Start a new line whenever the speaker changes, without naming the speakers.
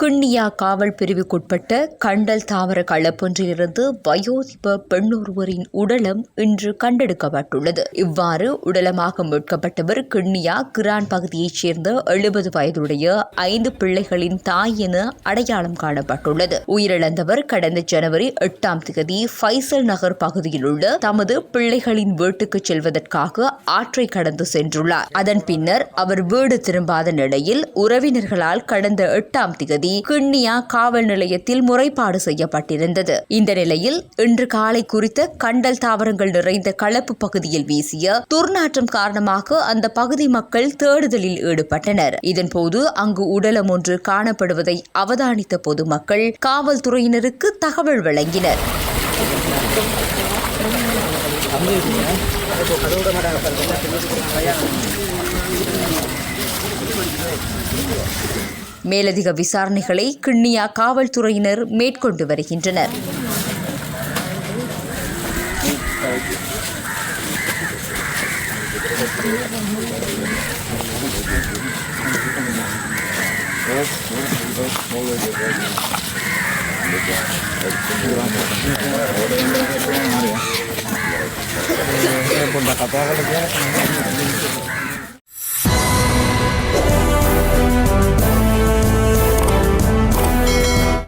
கிண்ணியா காவல் பிரிவுக்குட்பட்ட கண்டல் தாவர களப்பொன்றிலிருந்து வயோதிப பெண்ணொருவரின் உடலம் இன்று கண்டெடுக்கப்பட்டுள்ளது. இவ்வாறு உடலமாக மீட்கப்பட்டவர் கிண்ணியா கிரான் பகுதியைச் சேர்ந்த எழுபது வயதுடைய ஐந்து பிள்ளைகளின் தாய் என அடையாளம் காணப்பட்டுள்ளது. உயிரிழந்தவர் கடந்த ஜனவரி எட்டாம் தேதி ஃபைசல் நகர் பகுதியில் உள்ள தமது பிள்ளைகளின் வீட்டுக்கு செல்வதற்காக ஆற்றை கடந்து சென்றுள்ளார். அதன் பின்னர் அவர் வீடு திரும்பாத நிலையில் உறவினர்களால் கடந்த எட்டாம் தேதி கிண்ணியா காவல் நிலையத்தில் முறைப்பாடு செய்யப்பட்டிருந்தது. இந்த நிலையில் இன்று காலை குறித்த கண்டல் தாவரங்கள் நிறைந்த களப்பு பகுதியில் வீசிய துர்நாற்றம் காரணமாக அந்த பகுதி மக்கள் தேடுதலில் ஈடுபட்டனர். இதன்போது அங்கு உடலம் ஒன்று காணப்படுவதை அவதானித்த பொதுமக்கள் காவல்துறையினருக்கு தகவல் வழங்கினர். மேலதிக விசாரணைகளை கிண்ணியா காவல்துறையினர் மேற்கொண்டு வருகின்றனர்.
Punta Kapal,